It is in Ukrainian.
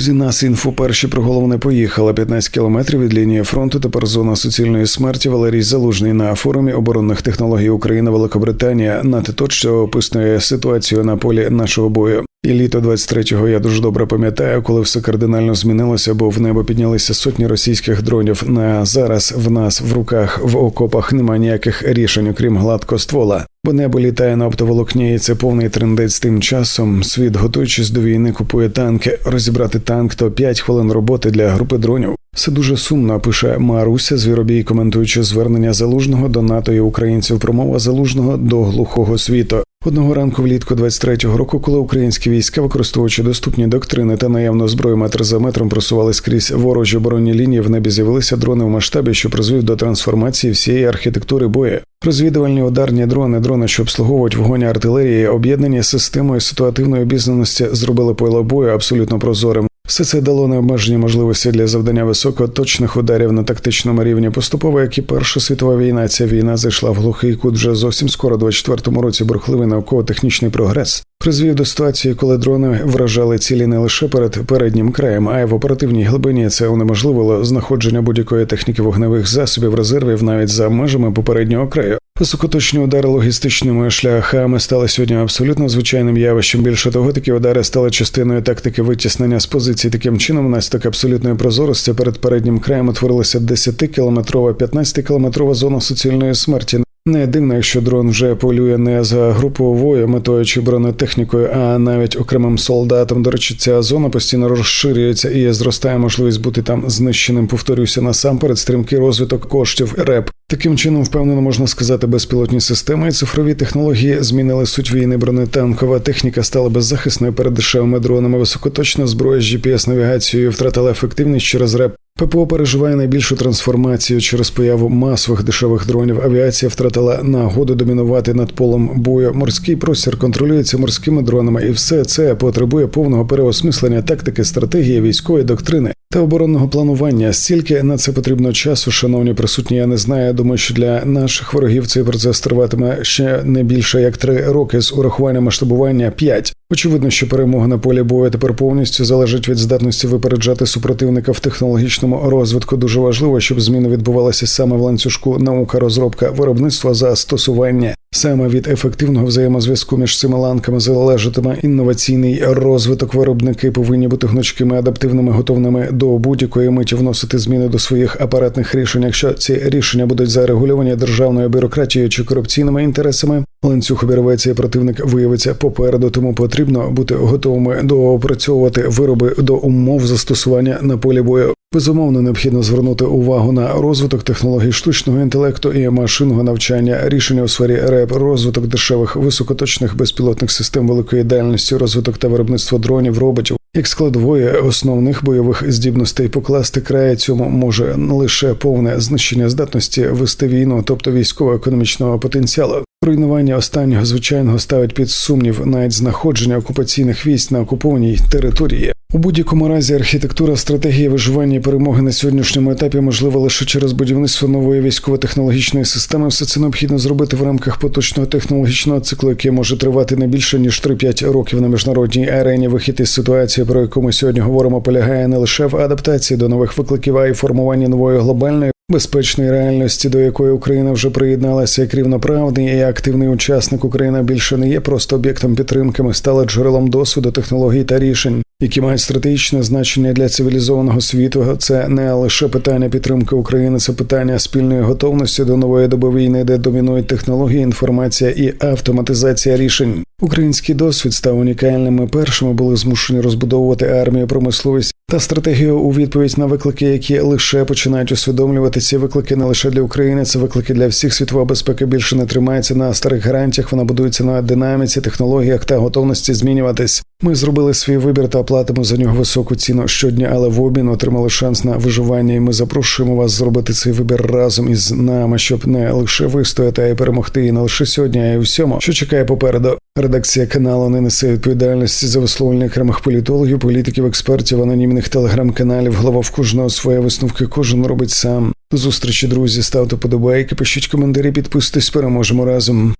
Друзі, нас інфо перші проголовне поїхала 15 кілометрів від лінії фронту. Тепер зона суцільної смерті. Валерій Залужний на форумі оборонних технологій України Великобританія на те, точно описує ситуацію на полі нашого бою. І літо 23-го я дуже добре пам'ятаю, коли все кардинально змінилося, бо в небо піднялися сотні російських дронів. На зараз в нас в руках в окопах немає ніяких рішень, окрім гладкоствола. Бо небо літає на оптоволокні, і це повний трендець. Тим часом світ, готуючись до війни, купує танки. Розібрати танк то 5 хвилин роботи для групи дронів. Все дуже сумно. Пише Маруся Звіробій, коментуючи звернення залужного до НАТО і українців. Промова залужного до глухого світу. Одного ранку влітку 23-го року, коли українські війська, використовуючи доступні доктрини та наявну зброю метр за метром, просували скрізь ворожі оборонні лінії, в небі з'явилися дрони в масштабі, що призвів до трансформації всієї архітектури бою. Розвідувальні ударні дрони, дрони, що обслуговують вогонь артилерії, об'єднані системою ситуативної обізнаності, зробили поле бою абсолютно прозорим. Все це дало необмежені можливості для завдання високоточних ударів на тактичному рівні. Поступово, як і Перша світова війна, ця війна зайшла в глухий кут вже зовсім скоро, 24-му році бурхливий науково-технічний прогрес. Призвів до ситуації, коли дрони вражали цілі не лише перед переднім краєм, а й в оперативній глибині це унеможливило знаходження будь-якої техніки вогневих засобів резервів навіть за межами попереднього краю. Високоточні удари логістичними шляхами стали сьогодні абсолютно звичайним явищем. Більше того, такі удари стали частиною тактики витіснення з позицій. Таким чином, так абсолютної прозорості перед переднім краєм утворилася 10-кілометрова, 15-кілометрова зона суцільної смерті. Не дивно, якщо дрон вже полює не за груповою метою чи бронетехнікою, а навіть окремим солдатом. До речі, ця зона постійно розширюється і зростає можливість бути там знищеним. Повторюся насамперед стрімкий розвиток коштів РЕП. Таким чином, впевнено, можна сказати, безпілотні системи і цифрові технології змінили суть війни. Бронетанкова техніка стала беззахисною перед дешевими дронами. Високоточна зброя з gps навігацією втратила ефективність через РЕП. ППО переживає найбільшу трансформацію через появу масових дешевих дронів. Авіація втратила нагоду домінувати над полем бою. Морський простір контролюється морськими дронами, і все це потребує повного переосмислення тактики, стратегії, військової доктрини та оборонного планування. Стільки на це потрібно часу, шановні присутні. Я не знаю. Я думаю, що для наших ворогів цей процес триватиме ще не більше як три роки з урахуванням масштабування п'ять. Очевидно, що перемога на полі бою тепер повністю залежить від здатності випереджати супротивника в технологічному розвитку. Дуже важливо, щоб зміни відбувалися саме в ланцюжку наука, розробка, виробництва застосування. Саме від ефективного взаємозв'язку між цими ланками залежатиме інноваційний розвиток. Виробники повинні бути гнучкими, адаптивними, готовними до будь-якої миті вносити зміни до своїх апаратних рішень. Якщо ці рішення будуть зарегульовані державною бюрократією чи корупційними інтересами, ланцюг обірветься і противник виявиться попереду. Тому потрібно бути готовими доопрацьовувати вироби до умов застосування на полі бою. Безумовно, необхідно звернути увагу на розвиток технологій штучного інтелекту і машинного навчання, рішення у сфері РЕП, розвиток дешевих високоточних безпілотних систем великої дальності, розвиток та виробництво дронів, роботів, як складової основних бойових здібностей покласти край цьому може лише повне знищення здатності вести війну, тобто військово-економічного потенціалу. Руйнування останнього звичайного ставить під сумнів навіть знаходження окупаційних військ на окупованій території. У будь-якому разі архітектура стратегії виживання і перемоги на сьогоднішньому етапі можлива лише через будівництво нової військово-технологічної системи. Все це необхідно зробити в рамках поточного технологічного циклу, який може тривати не більше ніж 3-5 років на міжнародній арені. Вихід із ситуації, про яку ми сьогодні говоримо, полягає не лише в адаптації до нових викликів, а й формуванні нової глобальної безпечної реальності, до якої Україна вже приєдналася як рівноправний і активний учасник. Україна більше не є просто об'єктом підтримки, ми стала джерелом досвіду, технологій та рішень які мають стратегічне значення для цивілізованого світу. Це не лише питання підтримки України, це питання спільної готовності до нової доби війни, де домінують технології, інформація і автоматизація рішень. Український досвід став унікальним. Ми першими були змушені розбудовувати армію, промисловість та стратегію у відповідь на виклики, які лише починають усвідомлювати ці виклики не лише для України, це виклики для всіх світова безпека більше не тримається на старих гарантіях. Вона будується на динаміці, технологіях та готовності змінюватись. Ми зробили свій вибір та платимо за нього високу ціну щодня, але в обмін отримали шанс на виживання. І ми запрошуємо вас зробити цей вибір разом із нами, щоб не лише вистояти, а й перемогти, і не лише сьогодні, а й у всьому, що чекає попереду. Редакція каналу не несе відповідальності за висловлення окремих політологів, політиків, експертів, анонімних телеграм-каналів. Голова в кожного своє висновки, кожен робить сам. До зустрічі, друзі. Ставте подобайки, пишіть коментарі, підписуйтесь, переможемо разом.